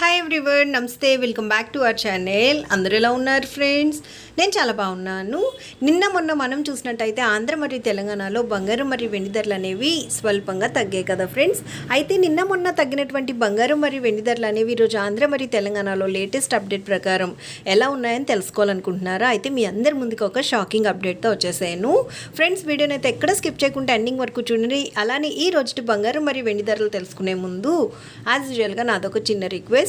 Hi everyone నమస్తే welcome back to our channel అందరూ ఎలా ఉన్నారు ఫ్రెండ్స్ నేను చాలా బాగున్నాను. నిన్న మొన్న మనం చూసినట్టయితే ఆంధ్ర మరియు తెలంగాణలో బంగారం మరియు వెండి ధరలు అనేవి స్వల్పంగా తగ్గాయి కదా ఫ్రెండ్స్ అయితే నిన్న మొన్న తగ్గినటువంటి బంగారం మరియు వెండి ధరలు అనేవి ఈరోజు ఆంధ్ర మరియు తెలంగాణలో లేటెస్ట్ అప్డేట్ ప్రకారం ఎలా ఉన్నాయని తెలుసుకోవాలనుకుంటున్నారా? అయితే మీ అందరి ముందుకు ఒక షాకింగ్ అప్డేట్తో వచ్చేసాను. ఫ్రెండ్స్ వీడియోని అయితే ఎక్కడ స్కిప్ చేయకుండా ఎండింగ్ వరకు చూడండి. అలానే ఈ రోజు బంగారం మరియు వెండి ధరలు తెలుసుకునే ముందు యాజ్ యూజువల్గా నాదొక చిన్న రిక్వెస్ట్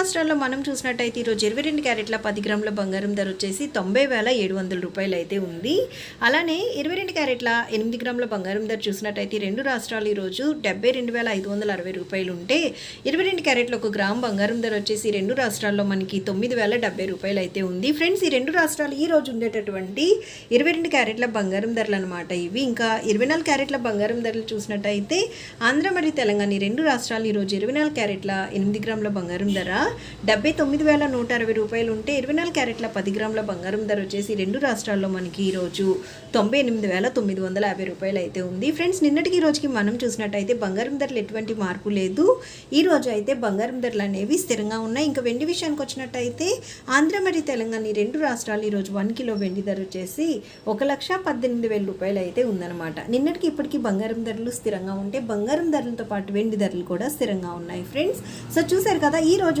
రాష్ట్రాల్లో మనం చూసినట్టయితే ఈరోజు ఇరవై రెండు క్యారెట్ల పది గ్రాముల బంగారం ధర వచ్చేసి తొంభై వేల ఏడు వందల రూపాయలు అయితే ఉంది. అలానే ఇరవై రెండు క్యారెట్ల ఎనిమిది గ్రాముల బంగారం ధర చూసినట్టయితే రెండు రాష్ట్రాలు ఈరోజు డెబ్బై రెండు వేల ఐదు వందల అరవై రూపాయలు ఉంటే ఇరవై రెండు క్యారెట్ల ఒక గ్రామ్ బంగారం ధర వచ్చేసి రెండు రాష్ట్రాల్లో మనకి తొమ్మిది వేల డెబ్బై రూపాయలు అయితే ఉంది. ఫ్రెండ్స్ ఈ రెండు రాష్ట్రాలు ఈ రోజు ఉండేటటువంటి ఇరవై రెండు క్యారెట్ల బంగారం ధరలు అనమాట ఇవి. ఇంకా ఇరవై నాలుగు క్యారెట్ల బంగారం ధరలు చూసినట్టయితే ఆంధ్ర మరియు తెలంగాణ ఈ రెండు రాష్ట్రాలు ఈరోజు ఇరవై నాలుగు క్యారెట్ల ఎనిమిది గ్రాముల బంగారం ధర డెబ్బై తొమ్మిది వేల నూట అరవై రూపాయలు ఉంటే ఇరవై నాలుగు క్యారెట్ల పది గ్రాముల బంగారం ధర వచ్చేసి రెండు రాష్ట్రాల్లో మనకి ఈరోజు తొంభై ఎనిమిది వేల తొమ్మిది వందల యాభై రూపాయలు అయితే ఉంది. ఫ్రెండ్స్ నిన్నటికి ఈ రోజుకి మనం చూసినట్టయితే బంగారం ధరలు ఎటువంటి మార్పు లేదు. ఈ రోజు అయితే బంగారం ధరలు అనేవి స్థిరంగా ఉన్నాయి. ఇంకా వెండి విషయానికి వచ్చినట్టయితే ఆంధ్ర మరియు తెలంగాణ ఈ రెండు రాష్ట్రాలు ఈరోజు వన్ కిలో వెండి ధర వచ్చేసి ఒక లక్ష పద్దెనిమిది వేల రూపాయలు అయితే ఉందన్నమాట. నిన్నటికి ఇప్పటికీ బంగారం ధరలు స్థిరంగా ఉంటే బంగారం ధరలతో పాటు వెండి ధరలు కూడా స్థిరంగా ఉన్నాయి ఫ్రెండ్స్. సో చూసారు కదా ఈ రోజు